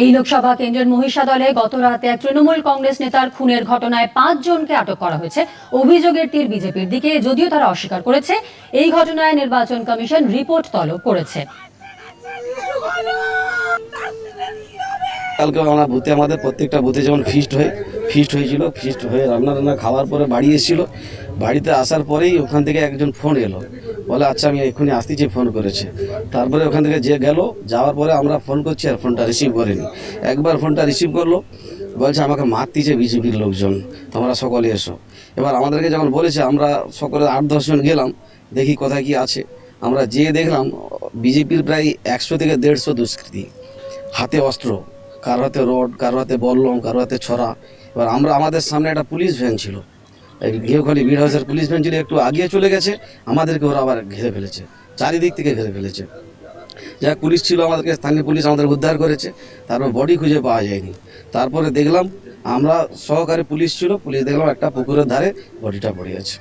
এই লোকসভা কেন্দ্রের মহিষাদলে গত রাতে এক তৃণমূল কংগ্রেস নেতার খুনের ঘটনায় পাঁচ জনকে আটক করা হয়েছে। অভিযোগের তীর বিজেপির দিকে, যদিও তারা অস্বীকার করেছে। এই ঘটনায় নির্বাচন কমিশন রিপোর্ট তলব করেছে। কালকে আমরা বুথে আমাদের প্রত্যেকটা বুথে যেমন ফিস্ট হয়ে ফিস্ট হয়েছিল ফিস্ট হয়ে রান্না রান্না খাওয়ার পরে বাড়ি এসেছিল। বাড়িতে আসার পরেই ওখান থেকে একজন ফোন এলো। বলে আচ্ছা আমি এক্ষুনি আসতেছি ফোন করেছে। তারপরে ওখান থেকে যে গেল, যাওয়ার পরে আমরা ফোন করছি আর ফোনটা রিসিভ করিনি। একবার ফোনটা রিসিভ করল, বলছে, আমাকে মারতিছে বিজেপির লোকজন, তোমরা সকলে এসো। এবার আমাদেরকে যখন বলেছে, আমরা সকলে আট দশজন গেলাম, দেখি কোথায় কি আছে। আমরা যেয়ে দেখলাম, বিজেপির প্রায় একশো থেকে দেড়শো দুষ্কৃতী। হাতে অস্ত্র, কারও হাতে রড, কারও হাতে বল্লম, কারও হাতে ছড়া এবার আমরা আমাদের সামনে একটা পুলিশ ভ্যান ছিল। গেহখালি বিড হাউসের পুলিশ ভ্যান ছিল, একটু আগিয়ে চলে গেছে, আমাদেরকে ওরা আবার ঘিরে ফেলেছে, চারিদিক থেকে ঘিরে ফেলেছে। যা পুলিশ ছিল আমাদেরকে, স্থানীয় পুলিশ আমাদের উদ্ধার করেছে, তারপর বডি খুঁজে পাওয়া যায়নি। তারপরে দেখলাম, আমরা সহকারী পুলিশ ছিল, পুলিশ দেখলাম একটা পুকুরের ধারে বডিটা পড়ে আছে।